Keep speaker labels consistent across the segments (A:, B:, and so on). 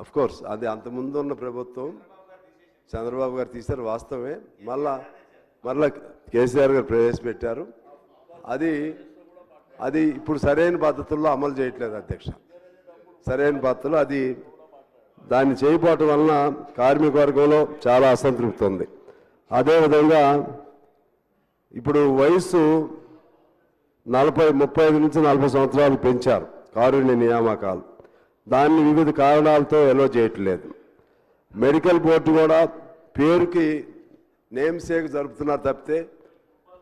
A: Of course అది అంతకుముందు ఉన్న ప్రభుత్వం. చంద్రబాబు గారు తీశారు వాస్తవమే. మళ్ళా మళ్ళా కేసీఆర్ గారు ప్రవేశపెట్టారు. అది అది ఇప్పుడు సరైన పద్ధతుల్లో అమలు చేయట్లేదు అధ్యక్ష. సరైన పద్ధతులు అది దాన్ని చేయపోవటం వలన కార్మిక వర్గంలో చాలా అసంతృప్తి ఉంది. అదేవిధంగా ఇప్పుడు వయసు నలభై ముప్పై ఐదు నుంచి నలభై సంవత్సరాలు పెంచారు కారుణ్య నియామకాలు. దాన్ని వివిధ కారణాలతో ఎలో చేయట్లేదు. మెడికల్ బోర్డు కూడా పేరుకి నేమ్ సేక్ జరుపుతున్నారు తప్పితే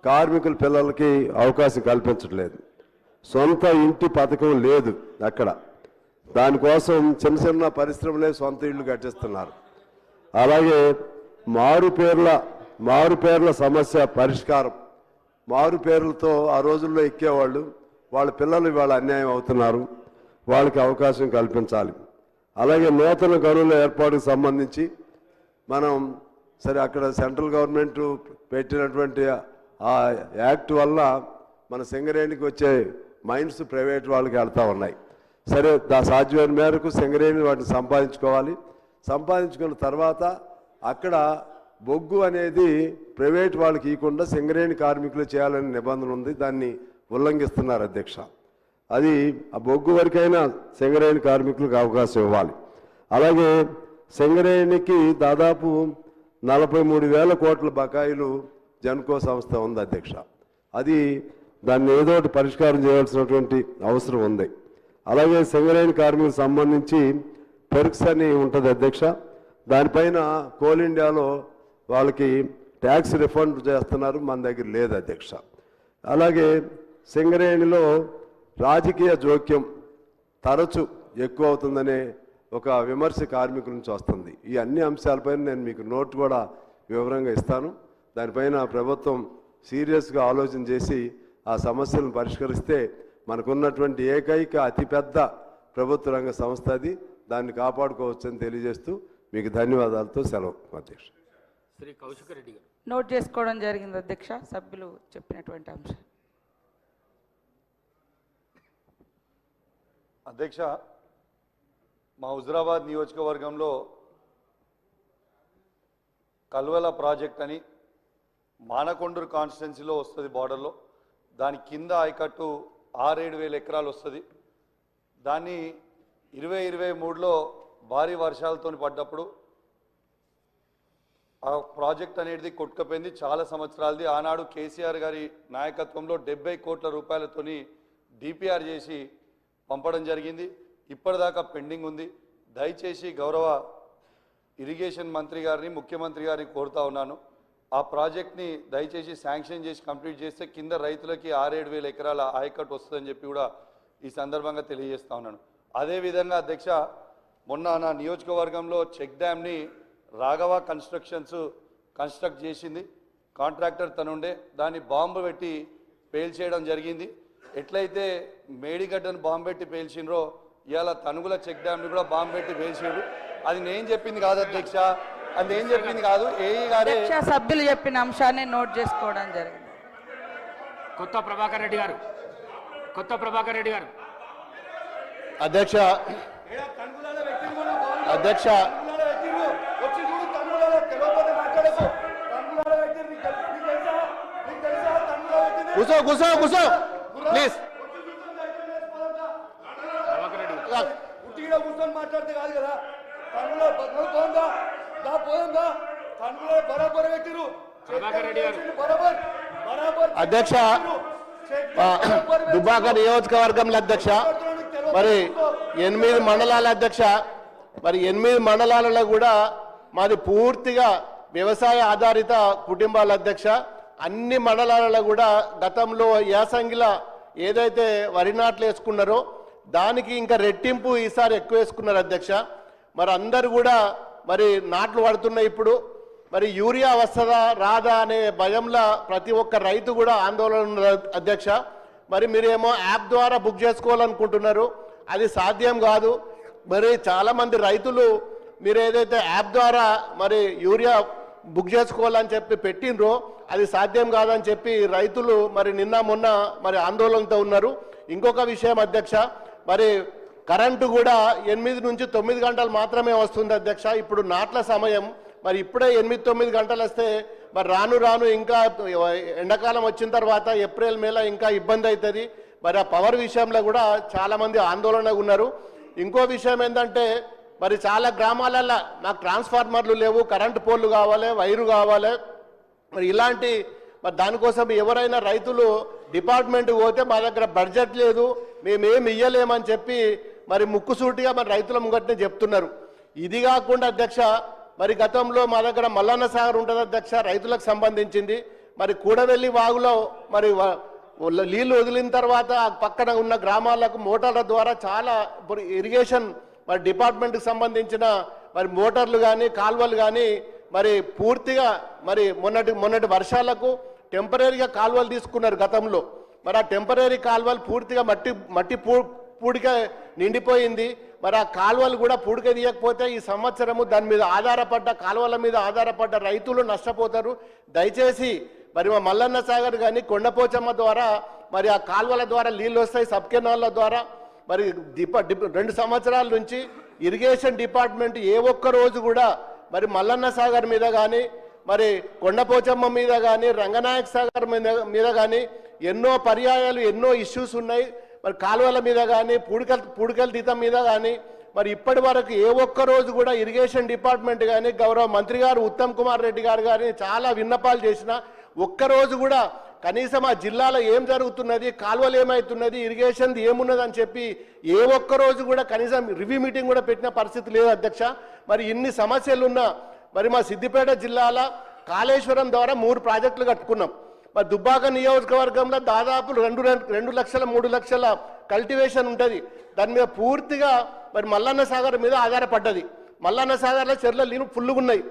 A: కార్మికుల పిల్లలకి అవకాశం కల్పించట్లేదు. సొంత ఇంటి పథకం లేదు అక్కడ. దానికోసం చిన్న చిన్న పరిశ్రమలే సొంత ఇళ్ళు కట్టిస్తున్నారు. అలాగే మారు పేర్ల మారు పేర్ల సమస్య పరిష్కారం. మారు పేర్లతో ఆ రోజుల్లో ఎక్కేవాళ్ళు వాళ్ళ పిల్లలు ఇవాళ అన్యాయం అవుతున్నారు. వాళ్ళకి అవకాశం కల్పించాలి. అలాగే నూతన గనుల ఏర్పాటుకు సంబంధించి మనం సరే అక్కడ సెంట్రల్ గవర్నమెంట్ పెట్టినటువంటి ఆ యాక్ట్ వల్ల మన సింగరేణికి వచ్చే మైన్స్ ప్రైవేట్ వాళ్ళకి వెళ్తూ ఉన్నాయి. సరే దా సాధ్యమైన మేరకు సింగరేణి వాటిని సంపాదించుకోవాలి. సంపాదించుకున్న తర్వాత అక్కడ బొగ్గు అనేది ప్రైవేట్ వాళ్ళకి ఇవ్వకుండా సింగరేణి కార్మికులు చేయాలనే నిబంధన ఉంది. దాన్ని ఉల్లంఘిస్తున్నారు అధ్యక్ష. అది ఆ బొగ్గు వరకైనా సెంగరేణి కార్మికులకు అవకాశం ఇవ్వాలి. అలాగే సెంగరేణికి దాదాపు నలభై మూడు వేల కోట్ల బకాయిలు జన్కో సంస్థ ఉంది అధ్యక్ష. అది దాన్ని ఏదో ఒకటి పరిష్కారం చేయాల్సినటువంటి అవసరం ఉంది. అలాగే సింగరేణి కార్మికులకు సంబంధించి పెర్క్స్ అని ఉంటుంది అధ్యక్ష. దానిపైన కోల్ ఇండియాలో వాళ్ళకి ట్యాక్స్ రిఫండ్ చేస్తున్నారు మన దగ్గర లేదు అధ్యక్ష. అలాగే సింగరేణిలో రాజకీయ జోక్యం తరచు ఎక్కువ అవుతుందనే ఒక విమర్శ కార్మికుల నుంచి వస్తుంది. ఈ అన్ని అంశాలపైన నేను మీకు నోట్ కూడా వివరంగా ఇస్తాను. దానిపైన ప్రభుత్వం సీరియస్గా ఆలోచన చేసి ఆ సమస్యలను పరిష్కరిస్తే మనకున్నటువంటి ఏకైక అతిపెద్ద ప్రభుత్వ రంగ సంస్థ అది. దాన్ని కాపాడుకోవచ్చని తెలియజేస్తూ మీకు ధన్యవాదాలతో సెలవు అధ్యక్ష.
B: శ్రీ కౌశిక్ రెడ్డి గారు.
C: నోట్ చేసుకోవడం జరిగింది అధ్యక్ష. సభ్యులు చెప్పినటువంటి అంశం.
D: అధ్యక్ష మా హుజరాబాద్ నియోజకవర్గంలో కల్వల ప్రాజెక్ట్ అని మానకొండూరు కాన్స్టిట్యున్సీలో వస్తుంది బార్డర్లో. దాని కింద ఆయకట్టు ఆరేడు వేల ఎకరాలు వస్తుంది. దాన్ని ఇరవై ఇరవై మూడులో భారీ వర్షాలతో పడ్డప్పుడు ఆ ప్రాజెక్ట్ అనేది కొట్టుకపోయింది. చాలా సంవత్సరాలది. ఆనాడు కేసీఆర్ గారి నాయకత్వంలో డెబ్బై కోట్ల రూపాయలతోని డిపిఆర్ చేసి పంపడం జరిగింది. ఇప్పటిదాకా పెండింగ్ ఉంది. దయచేసి గౌరవ ఇరిగేషన్ మంత్రి గారిని ముఖ్యమంత్రి గారిని కోరుతా ఉన్నాను. ఆ ప్రాజెక్ట్ని దయచేసి శాంక్షన్ చేసి కంప్లీట్ చేస్తే కింద రైతులకి ఆరేడు వేల ఎకరాల ఆయకట్టు వస్తుందని చెప్పి కూడా ఈ సందర్భంగా తెలియజేస్తా ఉన్నాను. అదేవిధంగా అధ్యక్ష మొన్న నా నియోజకవర్గంలో చెక్ డ్యామ్ని రాఘవ కన్స్ట్రక్షన్స్ కన్స్ట్రక్ట్ చేసింది. కాంట్రాక్టర్ తనుండే. దాన్ని బాంబు పెట్టి పేల్చేయడం జరిగింది. ఎట్లయితే మేడిగడ్డను బాంబు పెట్టి పేల్చిండ్రో ఇవాళ తనుగుల చెక్ డ్యామ్ని కూడా బాంబు పెట్టి పేల్చిండ్రు. అది నేను చెప్పింది కాదు అధ్యక్ష. అది నేను చెప్పింది కాదు ఏఈ గారే
C: అధ్యక్ష సభ్యులు చెప్పిన అంశాన్ని నోట్ చేసుకోవడం జరిగింది.
B: కొత్త ప్రభాకర్ రెడ్డి గారు. కొత్త ప్రభాకర్ రెడ్డి గారు.
E: అధ్యక్ష అధ్యక్ష కూర్చో కూర్చో కూర్చో ప్లీజ్.
D: ఉట్టిగా కూర్చొని మాట్లాడితే కాదు కదా తనులో పోందా దా పోయిందా తనులో బరాబర్ పెట్టిరు బరాబర్ బరాబర్
E: అధ్యక్ష ఆ, దుబ్బాక నియోజకవర్గంలో అధ్యక్ష మరి ఎనిమిది మండలాల అధ్యక్ష మరి ఎనిమిది మండలాలలో కూడా మాది పూర్తిగా వ్యవసాయ ఆధారిత కుటుంబాల అధ్యక్ష అన్ని మండలాలలో కూడా గతంలో యాసంగిల ఏదైతే వరి నాట్లు వేసుకున్నారో దానికి ఇంకా రెట్టింపు ఈసారి ఎక్కువ వేసుకున్నారు అధ్యక్ష. మరి అందరు కూడా మరి నాట్లు పడుతున్నాయి ఇప్పుడు మరి యూరియా వస్తుందా రాదా అనే భయంలో ప్రతి ఒక్క రైతు కూడా ఆందోళన ఉన్నారు అధ్యక్ష. మరి మీరేమో యాప్ ద్వారా బుక్ చేసుకోవాలనుకుంటున్నారు. అది సాధ్యం కాదు. మరి చాలామంది రైతులు మీరు ఏదైతే యాప్ ద్వారా మరి యూరియా బుక్ చేసుకోవాలని చెప్పి పెట్టినరో అది సాధ్యం కాదని చెప్పి రైతులు మరి నిన్న మొన్న మరి ఆందోళనతో ఉన్నారు. ఇంకొక విషయం అధ్యక్ష మరి కరెంటు కూడా ఎనిమిది నుంచి తొమ్మిది గంటలు మాత్రమే వస్తుంది అధ్యక్ష. ఇప్పుడు నాట్ల సమయం మరి ఇప్పుడే ఎనిమిది తొమ్మిది గంటలు వస్తే మరి రాను రాను ఇంకా ఎండాకాలం వచ్చిన తర్వాత ఏప్రిల్ మేలో ఇంకా ఇబ్బంది అవుతుంది. మరి ఆ పవర్ విషయంలో కూడా చాలామంది ఆందోళనగా ఉన్నారు. ఇంకో విషయం ఏంటంటే మరి చాలా గ్రామాలల్లో మాకు ట్రాన్స్ఫార్మర్లు లేవు కరెంటు పోల్లు కావాలి వైరు కావాలి. మరి ఇలాంటి మరి దానికోసం ఎవరైనా రైతులు డిపార్ట్మెంట్ పోతే మా దగ్గర బడ్జెట్ లేదు మేమేమి ఇయ్యలేమని చెప్పి మరి ముక్కుసూటిగా మరి రైతుల ముంగట్నే చెప్తున్నారు. ఇది కాకుండా అధ్యక్ష మరి గతంలో మా దగ్గర మల్లన్న సాగర్ ఉంటుంది అధ్యక్ష రైతులకు సంబంధించింది. మరి కూడవెల్లి వాగులో మరి నీళ్ళు వదిలిన తర్వాత పక్కన ఉన్న గ్రామాలకు మోటార్ల ద్వారా చాలా ఇప్పుడు ఇరిగేషన్ మరి డిపార్ట్మెంట్కి సంబంధించిన మరి మోటార్లు కానీ కాలువలు కానీ మరి పూర్తిగా మరి మొన్నటి మొన్నటి వర్షాలకు టెంపరీగా కాలువలు తీసుకున్నారు గతంలో. మరి ఆ టెంపరీ కాలువలు పూర్తిగా మట్టి మట్టి పూ పూడిక నిండిపోయింది. మరి ఆ కాలువలు కూడా పూడిక తీయకపోతే ఈ సంవత్సరము దాని మీద ఆధారపడ్డ కాలువల మీద ఆధారపడ్డ రైతులు నష్టపోతారు. దయచేసి మరి మా మల్లన్న సాగర్ కానీ కొండపోచమ్మ ద్వారా మరి ఆ కాలువల ద్వారా నీళ్ళు వస్తాయి సబ్కెనాల ద్వారా. మరి డిప రెండు సంవత్సరాల నుంచి ఇరిగేషన్ డిపార్ట్మెంట్ ఏ ఒక్క రోజు కూడా మరి మల్లన్న సాగర్ మీద కానీ మరి కొండపోచమ్మ మీద కానీ రంగనాయక సాగర్ మీద మీద కానీ ఎన్నో పర్యాయాలు ఎన్నో ఇష్యూస్ ఉన్నాయి. మరి కాలువల మీద కానీ పూడికల్ పూడికల్ తీతం మీద కానీ మరి ఇప్పటి వరకు ఏ ఒక్క రోజు కూడా ఇరిగేషన్ డిపార్ట్మెంట్ కానీ గౌరవ మంత్రి గారు ఉత్తమ్ కుమార్ రెడ్డి గారు కానీ చాలా విన్నపాలు చేసిన ఒక్కరోజు కూడా కనీసం ఆ జిల్లాలో ఏం జరుగుతున్నది కాలువలు ఏమవుతున్నది ఇరిగేషన్ ఏమున్నది అని చెప్పి ఏ ఒక్క రోజు కూడా కనీసం రివ్యూ మీటింగ్ కూడా పెట్టిన పరిస్థితి లేదు అధ్యక్ష. మరి ఇన్ని సమస్యలు ఉన్నా మరి మా సిద్దిపేట జిల్లాల కాళేశ్వరం ద్వారా మూడు ప్రాజెక్టులు కట్టుకున్నాం. మరి దుబ్బాక నియోజకవర్గంలో దాదాపు రెండు రెండు లక్షల మూడు లక్షల కల్టివేషన్ ఉంటుంది. దాని మీద పూర్తిగా మరి మల్లన్న సాగర్ మీద ఆధారపడ్డది. మల్లన్న సాగర్లో చెర్ల నీళ్ళు ఫుల్లుగా ఉన్నాయి.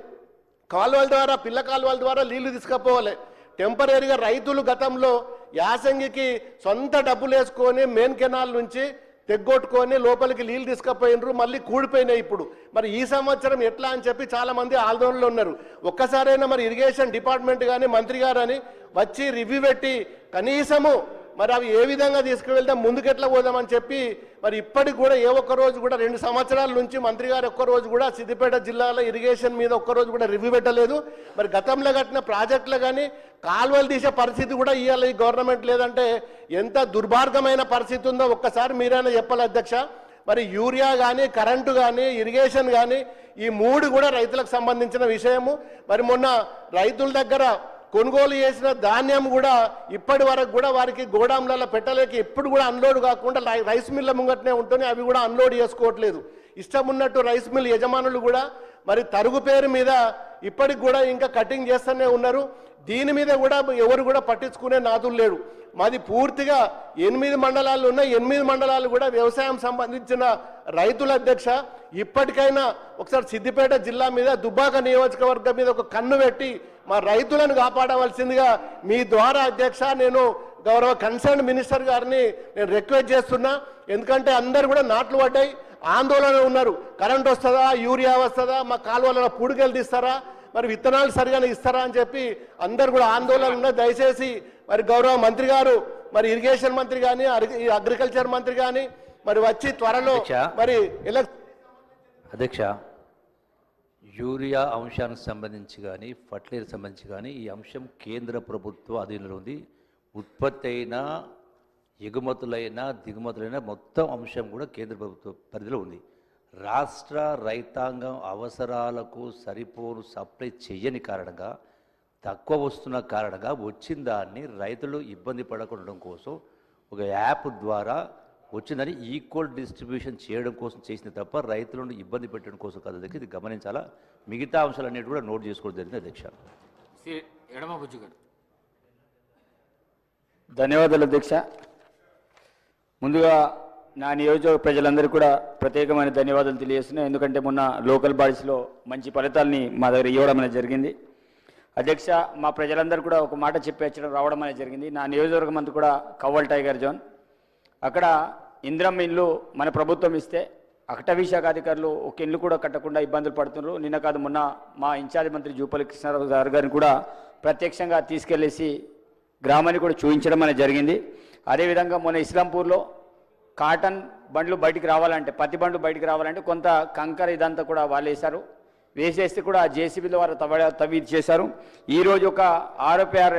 E: కాలువల ద్వారా పిల్ల కాలువల ద్వారా నీళ్ళు తీసుకుపోవాలి. టెంపరీగా రైతులు గతంలో యాసంగికి సొంత డబ్బులు వేసుకొని మెయిన్ కెనాల్ నుంచి తెగ్గొట్టుకొని లోపలికి నీళ్ళు తీసుకుపోయినరు మళ్ళీ కూడిపోయినాయి ఇప్పుడు. మరి ఈ సంవత్సరం ఎట్లా అని చెప్పి చాలా మంది ఆందోళనలో ఉన్నారు. ఒక్కసారైనా మరి ఇరిగేషన్ డిపార్ట్మెంట్ కానీ మంత్రి గారు వచ్చి రివ్యూ పెట్టి కనీసము మరి అవి ఏ విధంగా తీసుకువెళ్తే ముందుకెట్లా పోదామని చెప్పి మరి ఇప్పటికి కూడా ఏ ఒక్క రోజు కూడా రెండు సంవత్సరాల నుంచి మంత్రి గారు ఒక్క రోజు కూడా సిద్దిపేట జిల్లాలో ఇరిగేషన్ మీద ఒక్క రోజు కూడా రివ్యూ పెట్టలేదు. మరి గతంలో కట్టిన ప్రాజెక్టులు కానీ కాలువలు తీసే పరిస్థితి కూడా ఇవ్వాలి ఈ గవర్నమెంట్ లేదంటే ఎంత దుర్మార్గమైన పరిస్థితి ఉందో ఒక్కసారి మీరైనా చెప్పాలి అధ్యక్ష. మరి యూరియా కానీ కరెంటు కానీ ఇరిగేషన్ కానీ ఈ మూడు కూడా రైతులకు సంబంధించిన విషయము. మరి మొన్న రైతుల దగ్గర కొనుగోలు చేసిన ధాన్యం కూడా ఇప్పటి వరకు కూడా వారికి గోడాంలలో పెట్టలేక ఎప్పుడు కూడా అన్లోడ్ కాకుండా రై- రైస్ మిల్ల ముంగట్నే ఉంటుంది అవి కూడా అన్లోడ్ చేసుకోవట్లేదు. ఇష్టం ఉన్నట్టు రైస్ మిల్ యజమానులు కూడా మరి తరుగు పేరు మీద ఇప్పటికి కూడా ఇంకా కటింగ్ చేస్తూనే ఉన్నారు. దీని మీద కూడా ఎవరు కూడా పట్టించుకునే నాదులు లేడు మాది పూర్తిగా ఎనిమిది మండలాలు ఉన్నాయి ఎనిమిది మండలాలు కూడా వ్యవసాయం సంబంధించిన రైతుల అధ్యక్ష. ఇప్పటికైనా ఒకసారి సిద్దిపేట జిల్లా మీద దుబ్బాక నియోజకవర్గం మీద ఒక కన్ను పెట్టి మా రైతులను కాపాడవలసిందిగా మీ ద్వారా అధ్యక్ష నేను గౌరవ కన్సర్న్ మినిస్టర్ గారిని నేను రిక్వెస్ట్ చేస్తున్నా. ఎందుకంటే అందరు కూడా నాట్లు పడ్డాయి ఆందోళన ఉన్నారు. కరెంట్ వస్తుందా యూరియా వస్తుందా మా కాలువలలో పూడికలు తీస్తారా మరి విత్తనాలు సరిగానే ఇస్తారా అని చెప్పి అందరు కూడా ఆందోళన ఉన్నారు దయచేసి మరి గౌరవ మంత్రి గారు మరి ఇరిగేషన్ మంత్రి కానీ అగ్రికల్చర్ మంత్రి కానీ మరి వచ్చి త్వరలో. మరి
F: అధ్యక్ష యూరియా అంశానికి సంబంధించి కానీ ఫర్టిలైజర్ సంబంధించి కానీ ఈ అంశం కేంద్ర ప్రభుత్వ అధీనంలో ఉంది ఉత్పత్తి అయిన ఎగుమతులైన దిగుమతులైన మొత్తం అంశం కూడా కేంద్ర ప్రభుత్వ పరిధిలో ఉంది రాష్ట్ర రైతాంగం అవసరాలకు సరిపోను సప్లై చేయని కారణంగా తక్కువ వస్తున్న కారణంగా వచ్చిన దాన్ని రైతులు ఇబ్బంది పడకుండా కోసం ఒక యాప్ ద్వారా వచ్చిందని ఈక్వల్ డిస్ట్రిబ్యూషన్ చేయడం కోసం చేసింది తప్ప రైతులను ఇబ్బంది పెట్టడం కోసం కాదు. అధ్యక్ష ఇది గమనించాలా? మిగతా అంశాలన్నిటి కూడా నోట్ చేసుకోవడం జరిగింది అధ్యక్ష.
B: ఎడమ
G: ధన్యవాదాలు అధ్యక్ష. ముందుగా నా నియోజకవర్గ ప్రజలందరికీ కూడా ప్రత్యేకమైన ధన్యవాదాలు తెలియజేస్తున్నాయి ఎందుకంటే మొన్న లోకల్ బాడీస్లో మంచి ఫలితాలని మా దగ్గర ఇవ్వడం అనేది జరిగింది. అధ్యక్ష మా ప్రజలందరూ కూడా ఒక మాట చెప్పేచ్చడం రావడం అనేది జరిగింది. నా నియోజకవర్గం అంతా కూడా కవ్వల్ టైగర్ జోన్. అక్కడ ఇంద్రం ఇల్లు మన ప్రభుత్వం ఇస్తే అటవీ శాఖ అధికారులు ఒక ఇల్లు కూడా కట్టకుండా ఇబ్బందులు పడుతున్నారు. నిన్న కాదు మొన్న మా ఇన్ఛార్జ్ మంత్రి జూపల్లి కృష్ణారావు గారు గారిని కూడా ప్రత్యక్షంగా తీసుకెళ్ళేసి గ్రామాన్ని కూడా చూపించడం అనేది జరిగింది. అదేవిధంగా మొన్న ఇస్లాంపూర్లో కాటన్ బండ్లు బయటికి రావాలంటే పత్తి బండ్లు బయటికి రావాలంటే కొంత కంకర ఇదంతా కూడా వాళ్ళు వేశారు. వేసేస్తే కూడా ఆ జేసీబీల వారు తవ్వ తవ్వి చేశారు. ఈరోజు ఒక ఆర్ఓపిఆర్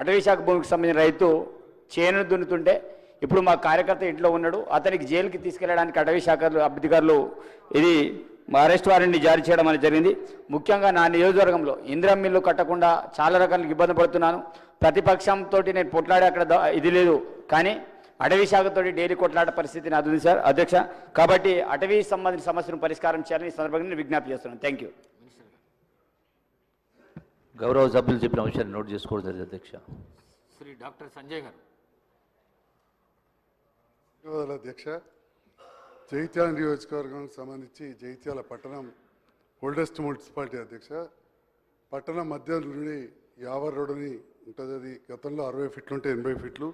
G: అటవీశాఖ భూమికి సంబంధించిన రైతు చేను దున్నుతుంటే ఇప్పుడు మా కార్యకర్త ఇంట్లో ఉన్నాడు. అతనికి జైలుకి తీసుకెళ్ళడానికి అటవీశాఖ అధికారులు ఇది అరెస్ట్ వారెంట్ని జారీ చేయడం అనేది జరిగింది. ముఖ్యంగా నా నియోజకవర్గంలో ఇందిరా మిల్లు కట్టకుండా చాలా రకాల ఇబ్బంది పడుతున్నాను. ప్రతిపక్షంతో నేను పొట్లాడే అక్కడ ఇది లేదు. కానీ అటవీ శాఖతోటి డైలీ కొట్లాట పరిస్థితి నాది ఉంది సార్ అధ్యక్ష. కాబట్టి అటవీ సంబంధించిన సమస్యను పరిష్కారం చేయాలని ఈ సందర్భంగా నేను విజ్ఞప్తి చేస్తున్నాను. థ్యాంక్ యూ
F: గౌరవ సభ్యులు చెప్పిన అంశాన్ని నోట్ చేసుకోవడం జరిగింది అధ్యక్ష.
B: శ్రీ డాక్టర్ సంజయ్ గారు.
H: ధన్యవాదాలు అధ్యక్ష. జైత్యాల నియోజకవర్గానికి సంబంధించి జైత్యాల పట్టణం ఓల్డెస్ట్ మున్సిపాలిటీ అధ్యక్ష. పట్టణం మధ్య నుండి యావర్ రోడ్డుని ఉంటుంది అది. గతంలో అరవై ఫీట్లు ఉంటే ఎనభై ఫీట్లు.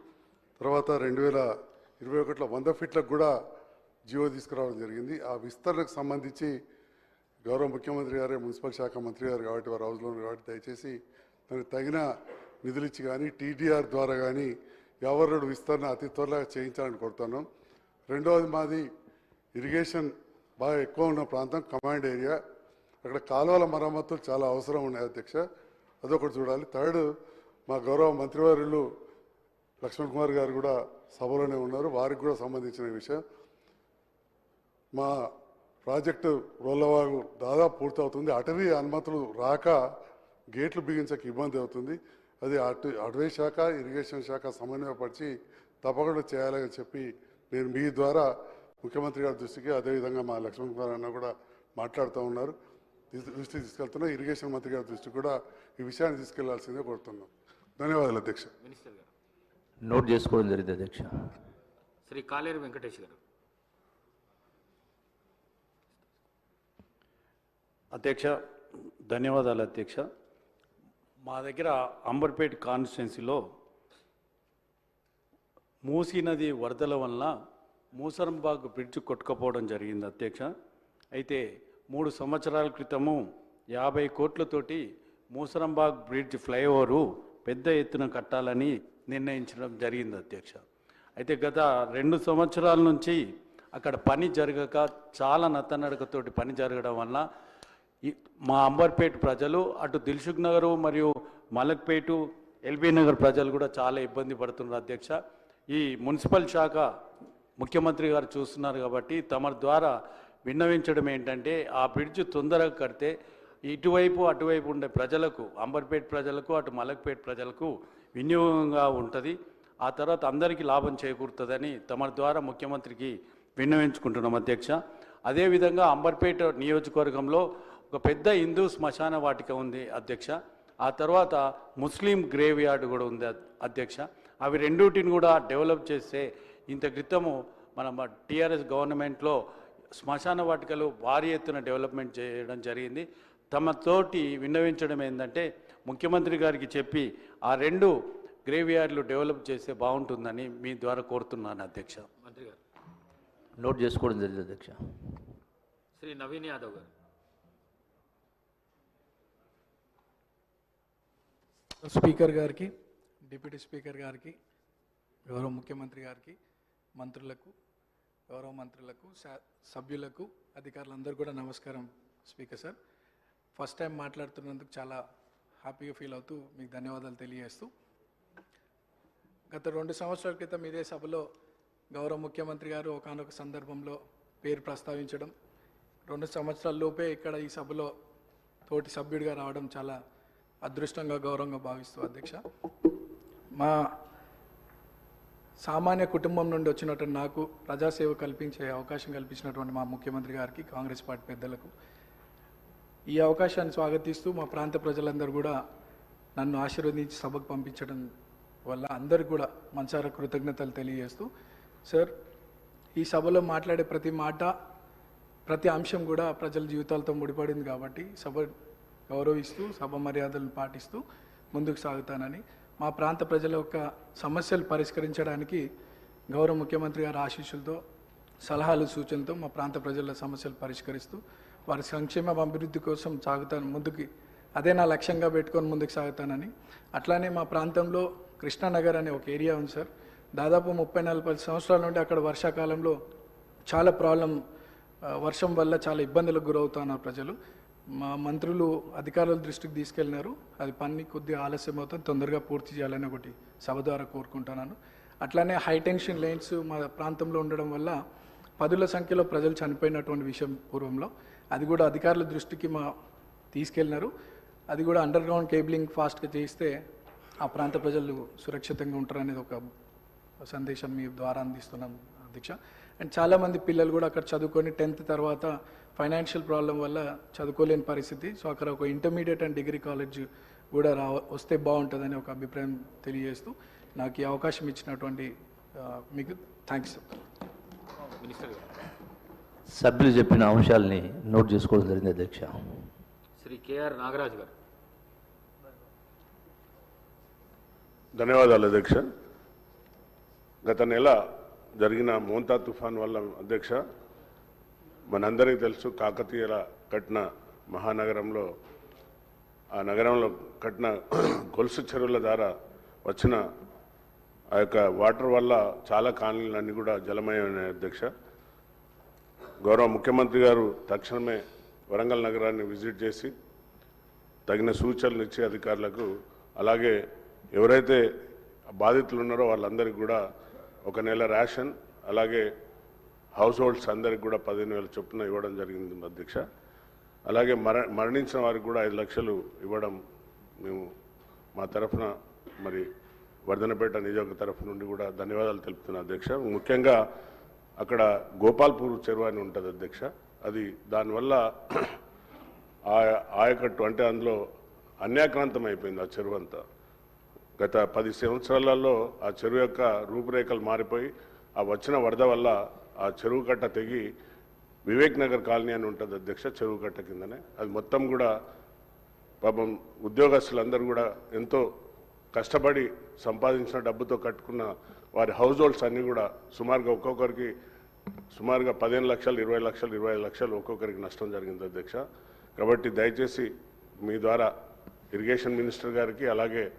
H: తర్వాత రెండు వేల ఇరవై ఒకటిలో వంద ఫీట్లకు కూడా జియో తీసుకురావడం జరిగింది. ఆ విస్తరణకు సంబంధించి గౌరవ ముఖ్యమంత్రి గారే మున్సిపల్ శాఖ మంత్రి గారు కాబట్టి వారు హౌస్లో కాబట్టి దయచేసి దానికి తగిన నిధులు ఇచ్చి కానీ టీడీఆర్ ద్వారా కానీ ఎవరు విస్తరణ అతి త్వరగా చేయించాలని కోరుతున్నాం. రెండవది మాది ఇరిగేషన్ బాగా ఎక్కువ ఉన్న ప్రాంతం కమాండ్ ఏరియా. అక్కడ కాలువల మరమ్మతులు చాలా అవసరం ఉన్నాయి అధ్యక్ష. అదొకటి చూడాలి. థర్డ్ మా గౌరవ మంత్రివర్యులు లక్ష్మణ్ కుమార్ గారు కూడా సభలోనే ఉన్నారు. వారికి కూడా సంబంధించిన విషయం. మా ప్రాజెక్టు రోల్లవాగు దాదాపు పూర్తవుతుంది. అటవీ అనుమతులు రాక గేట్లు బిగించక ఇబ్బంది అవుతుంది. అది అటు అటవీ శాఖ ఇరిగేషన్ శాఖ సమన్వయపరిచి తప్పకుండా చేయాలని చెప్పి నేను మీ ద్వారా ముఖ్యమంత్రి గారి దృష్టికి అదేవిధంగా మా లక్ష్మణ్ కుమార్ అన్న కూడా మాట్లాడుతూ ఉన్నారు. దృష్టి దృష్టికి తీసుకెళ్తున్నా ఇరిగేషన్ మంత్రి గారి దృష్టికి కూడా ఈ విషయాన్ని తీసుకెళ్ళాల్సిందే కోరుతున్నాం. ధన్యవాదాలు అధ్యక్ష.
B: మినిస్టర్ గారు.
F: నోట్ చేసుకోవడం జరిగింది అధ్యక్ష.
B: శ్రీ కాలేరు వెంకటేష్ గారు.
I: అధ్యక్ష ధన్యవాదాలు అధ్యక్ష. మా దగ్గర అంబర్పేట్ కాన్స్టిట్యున్సీలో మూసీ నది వరదల వలన మూసరంబాగ్ బ్రిడ్జ్ కొట్టుకపోవడం జరిగింది అధ్యక్ష. అయితే మూడు సంవత్సరాల క్రితము యాభై కోట్లతోటి మూసరంబాగ్ బ్రిడ్జ్ ఫ్లైఓవరు పెద్ద ఎత్తున కట్టాలని నిర్ణయించడం జరిగింది అధ్యక్ష. అయితే గత రెండు సంవత్సరాల నుంచి అక్కడ పని జరగక చాలా నత్తనడకతోటి పని జరగడం వల్ల ఈ మా అంబర్పేట ప్రజలు అటు దిల్సుఖ్ నగర్ మరియు మలక్పేటు ఎల్బీ నగర్ ప్రజలు కూడా చాలా ఇబ్బంది పడుతున్నారు అధ్యక్ష. ఈ మున్సిపల్ శాఖ ముఖ్యమంత్రి గారు చూస్తున్నారు కాబట్టి తమ ద్వారా విన్నవించడం ఏంటంటే ఆ బ్రిడ్జ్ తొందరగా కడితే ఇటువైపు అటువైపు ఉండే ప్రజలకు అంబర్పేట ప్రజలకు అటు మలక్పేట ప్రజలకు వినియోగంగా ఉంటుంది. ఆ తర్వాత అందరికీ లాభం చేకూరుతుందని తమ ద్వారా ముఖ్యమంత్రికి విన్నవించుకుంటున్నాం అధ్యక్ష. అదేవిధంగా అంబర్పేట నియోజకవర్గంలో ఒక పెద్ద హిందూ శ్మశాన వాటిక ఉంది అధ్యక్ష. ఆ తర్వాత ముస్లిం గ్రేవ్ యార్డ్ కూడా ఉంది అధ్యక్ష. అవి రెండింటిని కూడా డెవలప్ చేస్తే ఇంత క్రితము మన టీఆర్ఎస్ గవర్నమెంట్లో శ్మశాన వాటికలు భారీ ఎత్తున డెవలప్మెంట్ చేయడం జరిగింది. తమతోటి విన్నవించడం ఏంటంటే ముఖ్యమంత్రి గారికి చెప్పి ఆ రెండు గ్రేవ్ యార్డ్లు డెవలప్ చేస్తే బాగుంటుందని మీ ద్వారా కోరుతున్నాను అధ్యక్ష.
B: మంత్రి గారు.
F: నోట్ చేసుకోవడం జరిగింది అధ్యక్ష.
B: శ్రీ నవీన్ యాదవ్ గారు.
J: స్పీకర్ గారికి డిప్యూటీ స్పీకర్ గారికి గౌరవ ముఖ్యమంత్రి గారికి మంత్రులకు గౌరవ మంత్రులకు సభ్యులకు అధికారులందరూ కూడా నమస్కారం స్పీకర్ సార్. ఫస్ట్ టైం మాట్లాడుతున్నందుకు చాలా హ్యాపీగా ఫీల్ అవుతూ మీకు ధన్యవాదాలు తెలియజేస్తూ గత రెండు సంవత్సరాల క్రితం ఇదే సభలో గౌరవ ముఖ్యమంత్రి గారు ఒకనొక సందర్భంలో పేరు ప్రస్తావించడం రెండు సంవత్సరాల లోపే ఇక్కడ ఈ సభలో తోటి సభ్యుడిగా రావడం చాలా అదృష్టంగా గౌరవంగా భావిస్తూ అధ్యక్ష. మా సామాన్య కుటుంబం నుండి వచ్చినటువంటి నాకు ప్రజాసేవ కల్పించే అవకాశం కల్పించినటువంటి మా ముఖ్యమంత్రి గారికి కాంగ్రెస్ పార్టీ పెద్దలకు ఈ అవకాశాన్ని స్వాగతిస్తూ మా ప్రాంత ప్రజలందరూ కూడా నన్ను ఆశీర్వదించి సభకు పంపించడం వల్ల అందరికి కూడా మనసార కృతజ్ఞతలు తెలియజేస్తూ సార్ ఈ సభలో మాట్లాడే ప్రతి మాట ప్రతి అంశం కూడా ప్రజల జీవితాలతో ముడిపడింది కాబట్టి సభ గౌరవిస్తూ సభ మర్యాదలను పాటిస్తూ ముందుకు సాగుతానని మా ప్రాంత ప్రజల యొక్క సమస్యలు పరిష్కరించడానికి గౌరవ ముఖ్యమంత్రి గారి ఆశీస్సులతో సలహాలు సూచనలతో మా ప్రాంత ప్రజల సమస్యలు పరిష్కరిస్తూ వారి సంక్షేమ అభివృద్ధి కోసం సాగుతాను ముందుకి అదే నా లక్ష్యంగా పెట్టుకొని ముందుకు సాగుతానని. అట్లానే మా ప్రాంతంలో కృష్ణానగర్ అనే ఒక ఏరియా ఉంది సార్. దాదాపు ముప్పై నలభై సంవత్సరాల నుండి అక్కడ వర్షాకాలంలో చాలా ప్రాబ్లం వర్షం వల్ల చాలా ఇబ్బందులకు గురవుతున్నారు ప్రజలు. మా మంత్రులు అధికారుల దృష్టికి తీసుకెళ్ళినారు అది పని కొద్దిగా ఆలస్యం అవుతుంది తొందరగా పూర్తి చేయాలని ఒకటి సభ ద్వారా కోరుకుంటున్నాను. అట్లానే హైటెన్షన్ లైన్స్ మా ప్రాంతంలో ఉండడం వల్ల పదుల సంఖ్యలో ప్రజలు చనిపోయినటువంటి విషయం పూర్వంలో. అది కూడా అధికారుల దృష్టికి మా తీసుకెళ్ళినారు అది కూడా అండర్ గ్రౌండ్ కేబులింగ్ ఫాస్ట్గా చేస్తే ఆ ప్రాంత ప్రజలు సురక్షితంగా ఉంటారనేది ఒక సందేశం మీ ద్వారా అందిస్తున్నాం అధ్యక్ష అండ్ చాలామంది పిల్లలు కూడా అక్కడ చదువుకొని టెన్త్ తర్వాత ఫైనాన్షియల్ ప్రాబ్లం వల్ల చదువుకోలేని పరిస్థితి. సో అక్కడ ఒక ఇంటర్మీడియట్ అండ్ డిగ్రీ కాలేజ్ కూడా రా వస్తే బాగుంటుందని ఒక అభిప్రాయం తెలియజేస్తూ నాకు ఈ అవకాశం ఇచ్చినటువంటి మీకు థ్యాంక్స్.
B: మినిస్టర్
F: సభ్యులు చెప్పిన అంశాలని నోట్ చేసుకోవడం జరిగింది అధ్యక్ష.
B: శ్రీ కేఆర్ నాగరాజు గారు.
K: ధన్యవాదాలు అధ్యక్ష. గత నెల జరిగిన మోంతా తుఫాన్ వల్ల అధ్యక్ష మనందరికీ తెలుసు కాకతీయుల కట్టిన మహానగరంలో ఆ నగరంలో కట్టిన గొలుసు చెరువుల ద్వారా వచ్చిన ఆ యొక్క వాటర్ వల్ల చాలా కాలనీలన్నీ కూడా జలమయమైనాయి అధ్యక్ష. గౌరవ ముఖ్యమంత్రి గారు తక్షణమే వరంగల్ నగరాన్ని విజిట్ చేసి తగిన సూచనలు ఇచ్చే అధికారులకు అలాగే ఎవరైతే బాధితులు ఉన్నారో వాళ్ళందరికీ కూడా ఒక నెల రేషన్ అలాగే హౌస్ హోల్డ్స్ అందరికి కూడా పదిహేను వేల చొప్పున ఇవ్వడం జరిగింది అధ్యక్ష. అలాగే మర మరణించిన వారికి కూడా ఐదు లక్షలు ఇవ్వడం మేము మా తరఫున మరి వర్ధనపేట నియోజక తరఫు నుండి కూడా ధన్యవాదాలు తెలుపుతున్నా అధ్యక్ష. ముఖ్యంగా అక్కడ గోపాల్పూర్ చెరువు అని ఉంటుంది అధ్యక్ష. అది దానివల్ల ఆ ఆయకట్టు అంటే అందులో అన్యాక్రాంతం అయిపోయింది ఆ చెరువు అంతా. గత పది సంవత్సరాలలో ఆ చెరువు యొక్క రూపురేఖలు మారిపోయి ఆ వచ్చిన వరద వల్ల ఆ చెరువు కట్ట తెగి వివేక్ నగర్ కాలనీ అని ఉంటుంది అధ్యక్ష చెరువు కట్ట కిందనే. అది మొత్తం కూడా పాపం ఉద్యోగస్తులందరూ కూడా ఎంతో కష్టపడి సంపాదించిన డబ్బుతో కట్టుకున్న వారి హౌస్ హోల్డ్స్ అన్నీ కూడా సుమారుగా ఒక్కొక్కరికి సుమారుగా పదిహేను లక్షలు ఇరవై లక్షలు ఇరవై లక్షలు ఒక్కొక్కరికి నష్టం జరిగింది అధ్యక్ష. కాబట్టి దయచేసి మీ ద్వారా ఇరిగేషన్ మినిస్టర్ గారికి అలాగే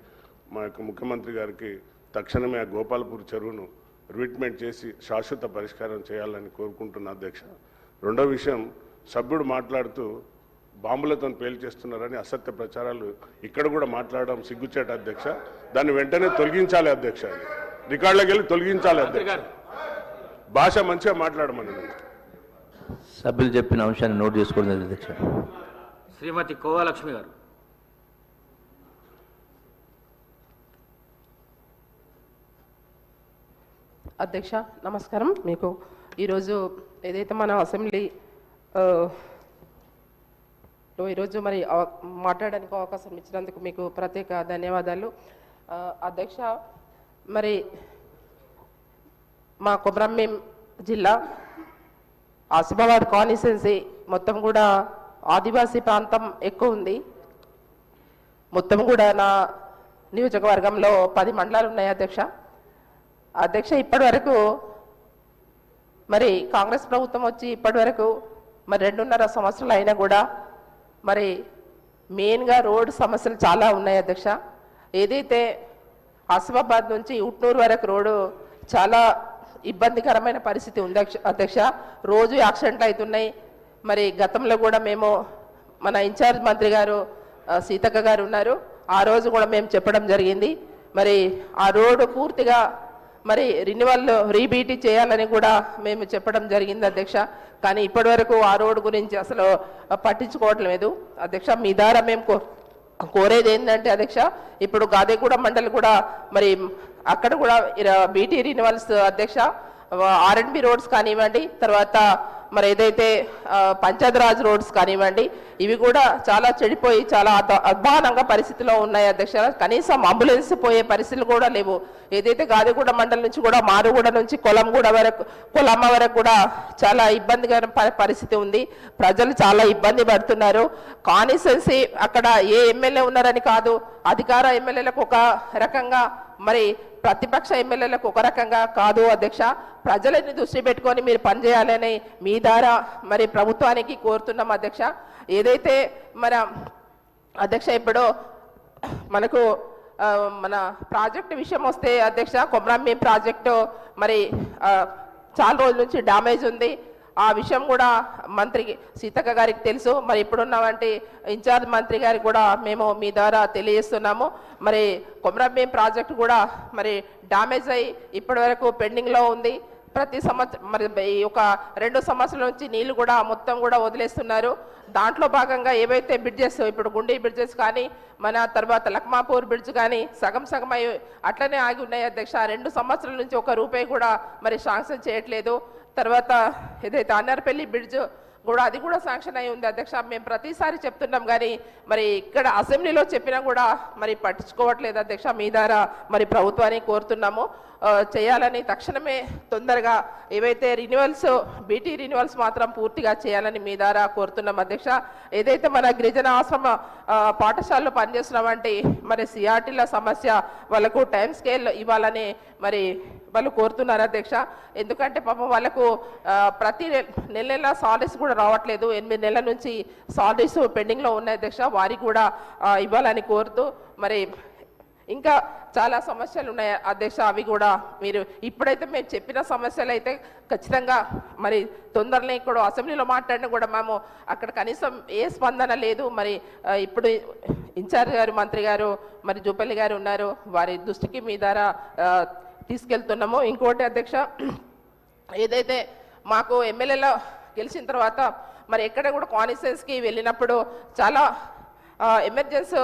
K: మా యొక్క ముఖ్యమంత్రి గారికి తక్షణమే ఆ గోపాలపూర్ చెరువును రివిట్మెంట్ చేసి శాశ్వత పరిష్కారం చేయాలని కోరుకుంటున్నా అధ్యక్ష. రెండో విషయం సభ్యుడు మాట్లాడుతూ బాంబులతో పేల్చేస్తున్నారని అసత్య ప్రచారాలు ఇక్కడ కూడా మాట్లాడడం సిగ్గుచేట అధ్యక్ష. దాన్ని వెంటనే తొలగించాలి అధ్యక్ష. రికార్డులకు వెళ్ళి తొలగించాలి
B: గారు.
K: భాష మంచిగా మాట్లాడమని.
F: సభ్యులు చెప్పిన అంశాన్ని నోట్ చేసుకోవడం జరిగింది అధ్యక్ష.
B: శ్రీమతి కోవాలక్ష్మి గారు.
L: అధ్యక్ష నమస్కారం. మీకు ఈరోజు ఏదైతే మన అసెంబ్లీ ఈరోజు మరి మాట్లాడడానికి అవకాశం ఇచ్చినందుకు మీకు ప్రత్యేక ధన్యవాదాలు. అధ్యక్ష మరి మా కొబ్రమ్మేం జిల్లా ఆసిఫాబాద్ కాన్స్టిట్యున్సీ మొత్తం కూడా ఆదివాసీ ప్రాంతం ఎక్కువ ఉంది. మొత్తం కూడా నా నియోజకవర్గంలో పది మండలాలు ఉన్నాయి అధ్యక్ష. అధ్యక్ష ఇప్పటి వరకు మరి కాంగ్రెస్ ప్రభుత్వం వచ్చి ఇప్పటి వరకు మరి రెండున్నర సంవత్సరాలు అయినా కూడా మరి మెయిన్గా రోడ్ సమస్యలు చాలా ఉన్నాయి అధ్యక్ష. ఏదైతే ఆసిఫాబాద్ నుంచి ఉట్నూరు వరకు రోడ్డు చాలా ఇబ్బందికరమైన పరిస్థితి ఉంది అధ్యక్ష- అధ్యక్ష. రోజు యాక్సిడెంట్లు అవుతున్నాయి. మరి గతంలో కూడా మేము మన ఇన్ఛార్జ్ మంత్రి గారు సీతక్క గారు ఉన్నారు. ఆ రోజు కూడా మేము చెప్పడం జరిగింది. మరి ఆ రోడ్డు పూర్తిగా మరి రినివల్ రీబీటీ చేయాలని కూడా మేము చెప్పడం జరిగింది అధ్యక్ష. కానీ ఇప్పటివరకు ఆ రోడ్డు గురించి అసలు పట్టించుకోవట్లేదు. అధ్యక్ష మీ ద్వారా మేము కో- కోరేది ఏంటంటే అధ్యక్ష ఇప్పుడు గాదేగూడ మండలి కూడా మరి అక్కడ కూడా బీటీ రినివల్స్ అధ్యక్ష ఆర్ఎండ్బి రోడ్స్ కానివ్వండి తర్వాత మరి ఏదైతే పంచాయతీరాజ్ రోడ్స్ కానివ్వండి ఇవి కూడా చాలా చెడిపోయి చాలా అధ- అధ్వానంగా పరిస్థితిలో ఉన్నాయి అధ్యక్ష కనీసం అంబులెన్స్ పోయే పరిస్థితులు కూడా లేవు. ఏదైతే గాదిగూడ మండలం నుంచి కూడా మారుగూడ నుంచి కొలంగూడ వరకు కొలమ్మ వరకు కూడా చాలా ఇబ్బందికర పరిస్థితి ఉంది. ప్రజలు చాలా ఇబ్బంది పడుతున్నారు. కాన్స్టిట్యున్సీ అక్కడ ఏ ఎమ్మెల్యే ఉన్నారని కాదు అధికార ఎమ్మెల్యేలకు ఒక రకంగా మరి ప్రతిపక్ష ఎమ్మెల్యేలకు ఒక రకంగా కాదు అధ్యక్ష. ప్రజలని దృష్టి పెట్టుకొని మీరు పనిచేయాలని మీ ద్వారా మరి ప్రభుత్వానికి కోరుతున్నాం అధ్యక్ష. ఏదైతే మన అధ్యక్ష ఇప్పుడు మనకు మన ప్రాజెక్టు విషయం వస్తే అధ్యక్ష కొమరంభీం ప్రాజెక్టు మరి చాలా రోజుల నుంచి డ్యామేజ్ ఉంది. ఆ విషయం కూడా మంత్రి సీతక్క గారికి తెలుసు. మరి ఇప్పుడున్నవంటి ఇన్ఛార్జ్ మంత్రి గారికి కూడా మేము మీ ద్వారా తెలియజేస్తున్నాము. మరి కొమరంభీం ప్రాజెక్టు కూడా మరి డ్యామేజ్ అయ్యి ఇప్పటి వరకు పెండింగ్లో ఉంది. ప్రతి సంవత్సరం మరి ఈ ఒక రెండు సంవత్సరాల నుంచి నీళ్ళు కూడా మొత్తం కూడా వదిలేస్తున్నారు. దాంట్లో భాగంగా ఏవైతే బ్రిడ్జెస్ ఇప్పుడు గుండీ బ్రిడ్జెస్ కానీ మన తర్వాత లక్మాపూర్ బ్రిడ్జ్ కానీ సగం సగం అయి అట్లనే ఆగి ఉన్నాయి అధ్యక్ష. రెండు సంవత్సరాల నుంచి ఒక రూపాయి కూడా మరి శాంక్షన్ చేయట్లేదు. తర్వాత ఏదైతే అన్నారపల్లి బ్రిడ్జ్ కూడా అది కూడా శాంక్షన్ అయి ఉంది. అధ్యక్ష మేము ప్రతిసారి చెప్తున్నాం కానీ మరి ఇక్కడ అసెంబ్లీలో చెప్పినా కూడా మరి పట్టించుకోవట్లేదు అధ్యక్ష. మీ ద్వారా మరి ప్రభుత్వాన్ని కోరుతున్నాము. చేయాలని తక్షణమే తొందరగా ఏవైతే రిన్యువల్స్ బీటీ రిన్యువల్స్ మాత్రం పూర్తిగా చేయాలని మీ ద్వారా కోరుతున్నాం అధ్యక్ష. ఏదైతే మన గిరిజన ఆశ్రమ పాఠశాలలో పనిచేస్తున్నామంటే మరి సిఆర్టీల సమస్య వాళ్ళకు టైం స్కేల్ ఇవ్వాలని మరి వాళ్ళు కోరుతున్నారు అధ్యక్ష. ఎందుకంటే పాపం వాళ్ళకు ప్రతి నెల నెల నెల సాలరీస్ కూడా రావట్లేదు. ఎనిమిది నెలల నుంచి సాలరీస్ పెండింగ్లో ఉన్నాయి అధ్యక్ష. వారికి కూడా ఇవ్వాలని కోరుతూ మరి ఇంకా చాలా సమస్యలు ఉన్నాయి అధ్యక్ష. అవి కూడా మీరు ఇప్పుడైతే మేము చెప్పిన సమస్యలు అయితే ఖచ్చితంగా మరి తొందరనే ఇక్కడ అసెంబ్లీలో మాట్లాడినా కూడా మేము అక్కడ కనీసం ఏ స్పందన లేదు. మరి ఇప్పుడు ఇన్ఛార్జ్ గారు మంత్రి గారు మరి జూపల్లి గారు ఉన్నారు. వారి దృష్టికి మీ ద్వారా తీసుకెళ్తున్నాము. ఇంకోటి అధ్యక్ష ఏదైతే మాకు ఎమ్మెల్యేలో గెలిచిన తర్వాత మరి ఎక్కడ కూడా కాన్స్టిట్యున్సీకి వెళ్ళినప్పుడు చాలా ఎమర్జెన్సీ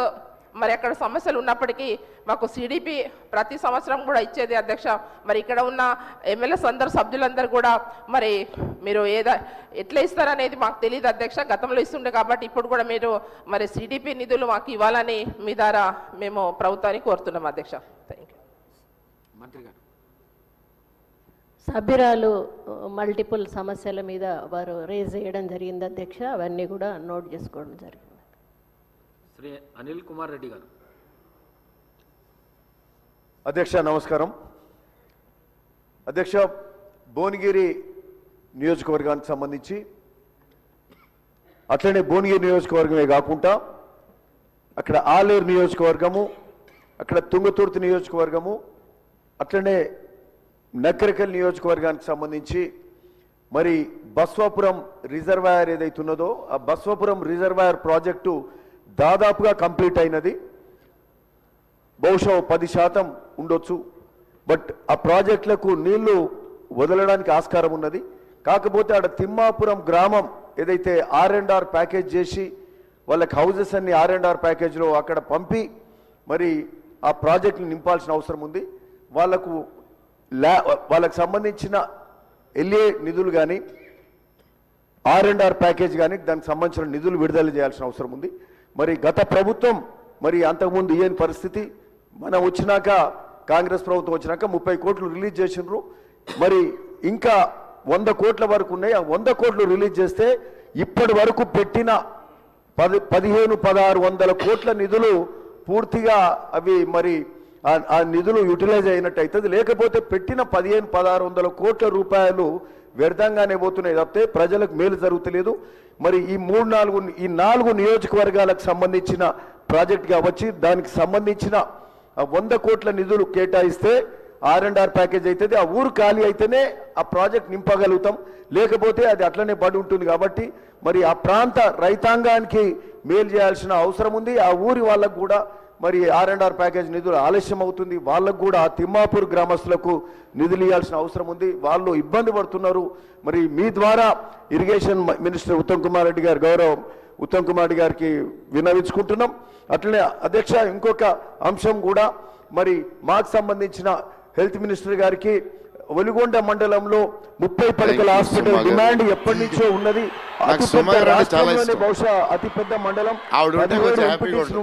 L: మరి అక్కడ సమస్యలు ఉన్నప్పటికీ మాకు సిడిపి ప్రతి సంవత్సరం కూడా ఇచ్చేది అధ్యక్ష. మరి ఇక్కడ ఉన్న ఎమ్మెల్యేస్ అందరు సభ్యులందరూ కూడా మరి మీరు ఏదా ఎట్లా ఇస్తారనేది మాకు తెలియదు అధ్యక్ష. గతంలో ఇస్తుండే కాబట్టి ఇప్పుడు కూడా మీరు మరి సిడిపి నిధులు మాకు ఇవ్వాలని మీ ద్వారా మేము ప్రభుత్వాన్ని కోరుతున్నాం అధ్యక్ష. థ్యాంక్ యూ
B: మంత్రి గారు.
M: సభ్యురాలు మల్టిపుల్ సమస్యల మీద వారు రేజ్ చేయడం జరిగింది అధ్యక్ష. అవన్నీ కూడా నోట్ చేసుకోవడం జరిగింది.
B: శ్రీ అనిల్ కుమార్ రెడ్డి గారు.
N: అధ్యక్ష నమస్కారం. అధ్యక్ష భువనగిరి నియోజకవర్గానికి సంబంధించి అట్లనే భువనగిరి నియోజకవర్గమే కాకుండా అక్కడ ఆలేరు నియోజకవర్గము అక్కడ తుంగతుర్తి నియోజకవర్గము అట్లనే నకరికల్ నియోజకవర్గానికి సంబంధించి మరి బస్వాపురం రిజర్వాయర్ ఏదైతే ఉన్నదో ఆ బస్వాపురం రిజర్వాయర్ ప్రాజెక్టు దాదాపుగా కంప్లీట్ అయినది. బహుశా పది శాతం ఉండొచ్చు. బట్ ఆ ప్రాజెక్టులకు నీళ్ళు వదలడానికి ఆస్కారం ఉన్నది. కాకపోతే ఆడ తిమ్మాపురం గ్రామం ఏదైతే ఆర్ అండ్ ఆర్ ప్యాకేజ్ చేసి వాళ్ళకి హౌజెస్ అన్ని ఆర్ అండ్ ఆర్ ప్యాకేజ్లో అక్కడ పంపి మరి ఆ ప్రాజెక్టులు నింపాల్సిన అవసరం ఉంది. వాళ్ళకు ల్యా వాళ్ళకు సంబంధించిన ఎల్ఏ నిధులు కానీ ఆర్ అండ్ ఆర్ ప్యాకేజ్ కానీ దానికి సంబంధించిన నిధులు విడుదల చేయాల్సిన అవసరం ఉంది. మరి గత ప్రభుత్వం మరి అంతకుముందు ఇయ్యని పరిస్థితి మనం వచ్చినాక కాంగ్రెస్ ప్రభుత్వం వచ్చినాక ముప్పై కోట్లు రిలీజ్ చేసిండ్రు. మరి ఇంకా వంద కోట్ల వరకు ఉన్నాయి. ఆ వంద కోట్లు రిలీజ్ చేస్తే ఇప్పటి వరకు పెట్టిన పది పదిహేను పదహారు వందల కోట్ల నిధులు పూర్తిగా అవి మరి ఆ- నిధులు యూటిలైజ్ అయినట్టు అవుతుంది లేకపోతే పెట్టిన పదిహేను పదహారు వందల కోట్ల రూపాయలు వ్యర్థంగానే పోతున్నాయి తప్పితే ప్రజలకు మేలు జరుగుతలేదు. మరి ఈ మూడు నాలుగు ఈ నాలుగు నియోజకవర్గాలకు సంబంధించిన ప్రాజెక్ట్ కావచ్చు దానికి సంబంధించిన వంద కోట్ల నిధులు కేటాయిస్తే ఆర్ అండ్ ఆర్ ప్యాకేజ్ అవుతుంది ఆ ఊరు ఖాళీ అయితేనే ఆ ప్రాజెక్ట్ నింపగలుగుతాం. లేకపోతే అది అట్లనే పడి ఉంటుంది కాబట్టి మరి ఆ ప్రాంత రైతాంగానికి మేలు చేయాల్సిన అవసరం ఉంది. ఆ ఊరి వాళ్ళకు కూడా మరి ఆర్ అండ్ ఆర్ ప్యాకేజ్ నిధులు ఆలస్యం అవుతుంది. వాళ్ళకు కూడా తిమ్మాపూర్ గ్రామస్తులకు నిధులు ఇవ్వాల్సిన అవసరం ఉంది. వాళ్ళు ఇబ్బంది పడుతున్నారు. మరి మీ ద్వారా ఇరిగేషన్ మినిస్టర్ ఉత్తమ్ కుమార్ రెడ్డి గారు గౌరవం ఉత్తమ్ కుమార్ రెడ్డి గారికి విన్నవించుకుంటున్నాం. అట్లనే అధ్యక్ష ఇంకొక అంశం కూడా మరి మాకు సంబంధించిన హెల్త్ మినిస్టర్ గారికి ఒలిగొండ మండలంలో ముప్పై పడకల హాస్పిటల్. డిమాండ్ ఎప్పటి నుంచో ఉన్నది. బహుశా అతి పెద్ద మండలం.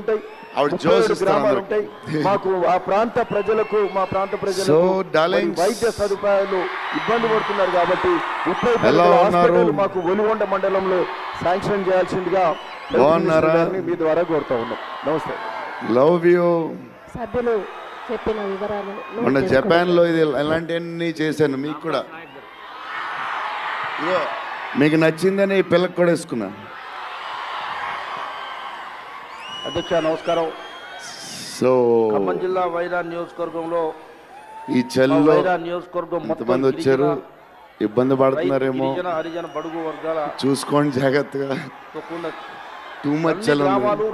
N: ఉంటాయి.
O: ఆవిడ అందరికి.
N: ఉంటాయి. మాకు ఆ ప్రాంత ప్రజలకు మా ప్రాంత ప్రజలకు. వైద్య సదుపాయాలు ఇబ్బంది పడుతున్నారు కాబట్టి? హాస్పిటల్ మాకు ఒలిగొండ మండలంలో శాంక్షన్ చేయాల్సిందిగా మీ ద్వారా కోరుతా ఉన్నాం. నమస్తే.
O: Love you.
M: సభ్యులు చెప్పిన వివరాలు
O: మొన్న జపాన్లో ఇది ఇలాంటివన్నీ చేశాను మీకు కూడా. మీకు నచ్చిందని ఈ పిల్లకి కూడా వేసుకున్నా.
P: అధ్యక్ష నమస్కారం.
O: సో
P: ఖమ్మం జిల్లా వైరా నియోజకవర్గంలో
O: ఈ చలిలో
P: వైరా నియోజకవర్గం
O: ఎంతమంది వచ్చారు ఇబ్బంది పడుతున్నారేమో.
P: హరిజన బడుగు వర్గాల
O: చూసుకోండి జాగ్రత్తగా. టూ మచ్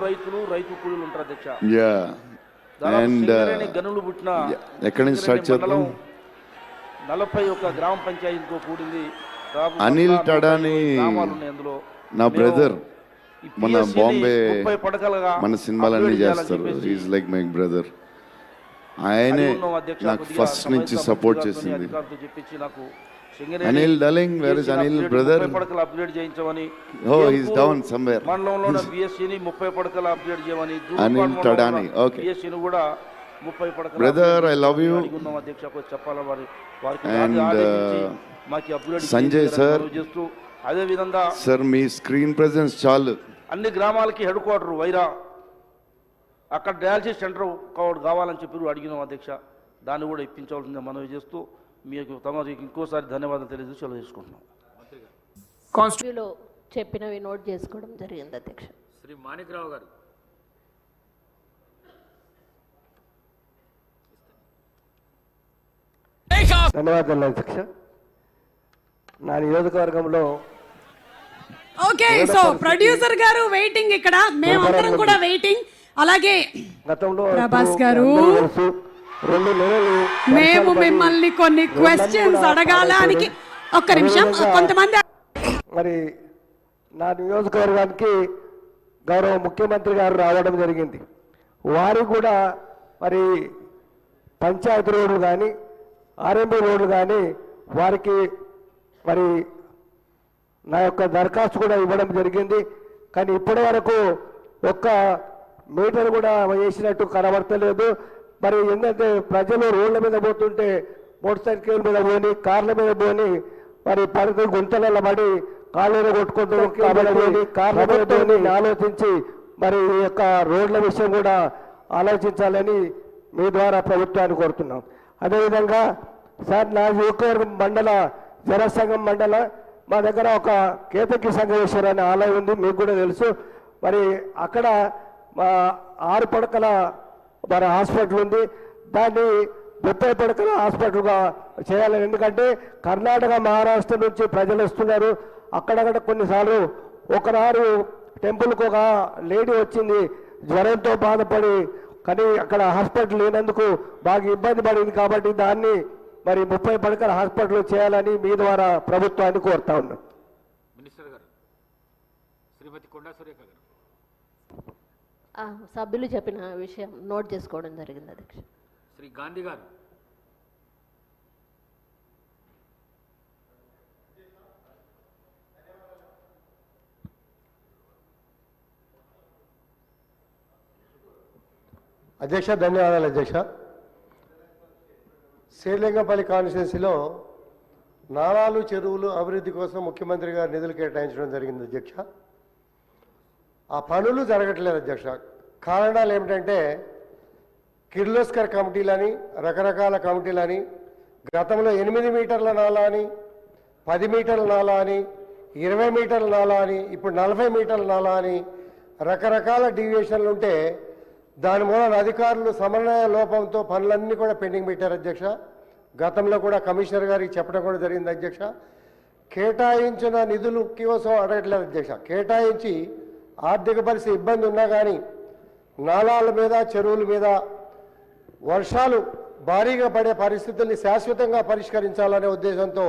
P: రైతులు రైతు కూలీలు ఉంటారు అధ్యక్ష.
O: యా అండ్
P: సింగరేణి గనులు పుట్టిన
O: ఎక్కడి నుంచి స్టార్ట్ చేద్దాం?
P: నలభై ఒక గ్రామ పంచాయతీతో కూడింది.
O: అనిల్ టడాని నా బ్రదర్. మన
P: ని
O: బాంబే మన సినిమాలన్నీ చేస్తారు ఈజ్ లైక్ మై బ్రదర్ ఆయనే
P: ఉన్నాం
O: నాకు ఫస్ట్ నుంచి సపోర్ట్ చేసింది
P: అనిల్ని
O: Anil,
P: upgrade-
O: brother?
P: ముప్పై పడకలు అప్గ్రేడ్ చేయించమని
O: Oh, he's
P: Eluru
O: down somewhere.
P: మండలంలోనే బిఎస్సీని ముప్పై పడకలు అప్గ్రేడ్ చేయమని
O: అనిల్ టడాని, okay.
P: బిఎస్సీని కూడా ముప్పై పడకలు
O: Brother,
P: upgrade
O: I love you.
P: అడిగి ఉన్నాం అధ్యక్ష కొంచెం చెప్పాలా వారి వారికి
O: uh, సంజయ్
P: చేస్తూ అదే విధంగా
O: సార్ మీ స్క్రీన్ ప్రెజెన్స్ చాలు.
P: అన్ని గ్రామాలకి హెడ్ క్వార్టర్ వైరా. అక్కడ డయాలసిస్ సెంటర్ కావడం కావాలని చెప్పి అడిగినాం అధ్యక్ష. దాన్ని కూడా ఇప్పించవలసిందే మనవి చేస్తూ మీకు తమరికి ఇంకోసారి ధన్యవాదాలు తెలియజేసి సెలవు తీసుకుంటున్నాం
M: కాన్స్టిట్యూలో చెప్పినవి నోట్ చేసుకోవడం జరిగింది అధ్యక్ష.
B: శ్రీ మాణిక్రావు గారు.
Q: ధన్యవాదాలు అధ్యక్ష. నా నియోజకవర్గంలో
R: okay so producer garu waiting ఇక్కడ. మేమందరం కూడా వెయిటింగ్. అలాగే
Q: గతంలో
R: ప్రభాస్ గారు.
Q: రెండు నెలలు
R: మేము మిమ్మల్ని కొన్ని క్వశ్చన్స్ అడగాలానికి. ఒక్క నిమిషం. కొంతమంది
Q: మరి నా నియోజకవర్గానికి గౌరవ ముఖ్యమంత్రి గారు రావడం జరిగింది. వారు కూడా మరి పంచాయతీ రోడ్లు కానీ ఆర్ఎంబీ రోడ్లు కానీ వారికి మరి నా యొక్క దరఖాస్తు కూడా ఇవ్వడం జరిగింది. కానీ ఇప్పటి వరకు ఒక్క మీటర్ కూడా వేసినట్టు కనబడతలేదు. మరి ఏంటంటే ప్రజలు రోడ్ల మీద పోతుంటే మోటార్ సైకిల్ మీద పోని కార్ల మీద పోని మరి పడితే గుంతలలో పడి కాళ్ళలో కొట్టుకుంటారు కాబట్టి కార్ల మీద పోని ఆలోచించి మరి ఈ యొక్క రోడ్ల విషయం కూడా ఆలోచించాలని మీ ద్వారా ప్రభుత్వాన్ని కోరుతున్నాం. అదేవిధంగా సార్ నా నియోజకవర్గం మండల జనసంఘం మండల మా దగ్గర ఒక కేతకి సంఘేశ్వర అనే ఆలయం ఉంది మీకు కూడా తెలుసు. మరి అక్కడ మా ఆరు పడకల మరి హాస్పిటల్ ఉంది. దాన్ని ముప్పై పడకల హాస్పిటల్గా చేయాలని ఎందుకంటే కర్ణాటక మహారాష్ట్ర నుంచి ప్రజలు వస్తున్నారు. అక్కడక్కడ కొన్నిసార్లు ఒకనాడు టెంపుల్కి ఒక లేడీ వచ్చింది జ్వరంతో బాధపడి కానీ అక్కడ హాస్పిటల్ లేనందుకు బాగా ఇబ్బంది పడింది కాబట్టి దాన్ని మరి ముప్పై పడకల హాస్పిటల్ చేయాలని మీ ద్వారా ప్రభుత్వాన్ని కోరుతా ఉన్నాం.
B: మినిస్టర్ గారు శ్రీమతి కొండా సురేఖ గారు.
M: ఆ, సభ్యులు చెప్పిన విషయం నోట్ చేసుకోవడం జరిగింది అధ్యక్ష.
B: శ్రీ గాంధీ గారు.
Q: అధ్యక్ష ధన్యవాదాలు అధ్యక్ష. శ్రీలింగపల్లి కాన్స్టిట్యున్సీలో నాలాలు చెరువులు అభివృద్ధి కోసం ముఖ్యమంత్రి గారు నిధులు కేటాయించడం జరిగింది అధ్యక్ష. ఆ పనులు జరగట్లేదు అధ్యక్ష. కారణాలు ఏమిటంటే కిర్లోస్కర్ కమిటీలని రకరకాల కమిటీలని గతంలో ఎనిమిది మీటర్ల నాలా అని పది మీటర్ల నాలా అని ఇరవై మీటర్ల నాలా అని ఇప్పుడు నలభై మీటర్ల నాలా అని రకరకాల డీవియేషన్లు ఉంటే దాని మూలన అధికారులు సమన్వయ లోపంతో పనులన్నీ కూడా పెండింగ్ పెట్టారు అధ్యక్ష. గతంలో కూడా కమిషనర్ గారికి చెప్పడం కూడా జరిగింది అధ్యక్ష. కేటాయించిన నిధులు కోసం అడగట్లేదు అధ్యక్ష. కేటాయించి ఆర్థిక పరిస్థితి ఇబ్బంది ఉన్నా కానీ నాలాల మీద చెరువుల మీద వర్షాలు భారీగా పడే పరిస్థితుల్ని శాశ్వతంగా పరిష్కరించాలనే ఉద్దేశంతో